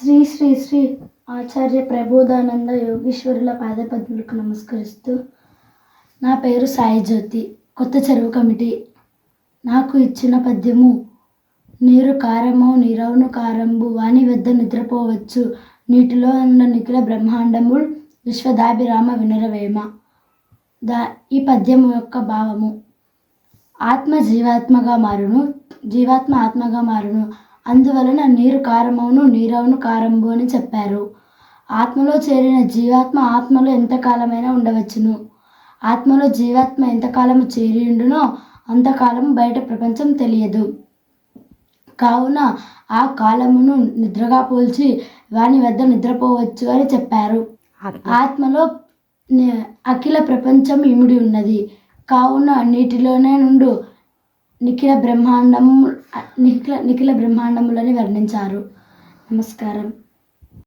శ్రీ శ్రీ శ్రీ ఆచార్య ప్రబోధానంద యోగీశ్వరుల పాదపద్ములకు నమస్కరిస్తూ నా పేరు సాయి జ్యోతి కొత్త చెరువు కమిటీ. నాకు ఇచ్చిన పద్యము నీరు కారము నీరవును కారంబు వాని వద్ద నిద్రపోవచ్చు నీటిలో ఉన్న నిఖిల బ్రహ్మాండము విశ్వదాభిరామ వినరవేమ దా ఈ పద్యము యొక్క భావము. ఆత్మ జీవాత్మగా మారును జీవాత్మ ఆత్మగా మారును. అందువలన నీరు కారమవును నీరవును కారంబు అని చెప్పారు. ఆత్మలో చేరిన జీవాత్మ ఆత్మలో ఎంతకాలమైనా ఉండవచ్చును. ఆత్మలో జీవాత్మ ఎంతకాలము చేరి ఉండునో అంతకాలం బయట ప్రపంచం తెలియదు. కావున ఆ కాలమును నిద్రగా పోల్చి వాని వద్ద నిద్రపోవచ్చు అని చెప్పారు. ఆత్మలో అఖిల ప్రపంచం ఇమిడి ఉన్నది. కావున నీటిలోనే నుండు నిఖిల బ్రహ్మాండము నిఖిల నిఖిల బ్రహ్మాండములని వర్ణించారు. నమస్కారం.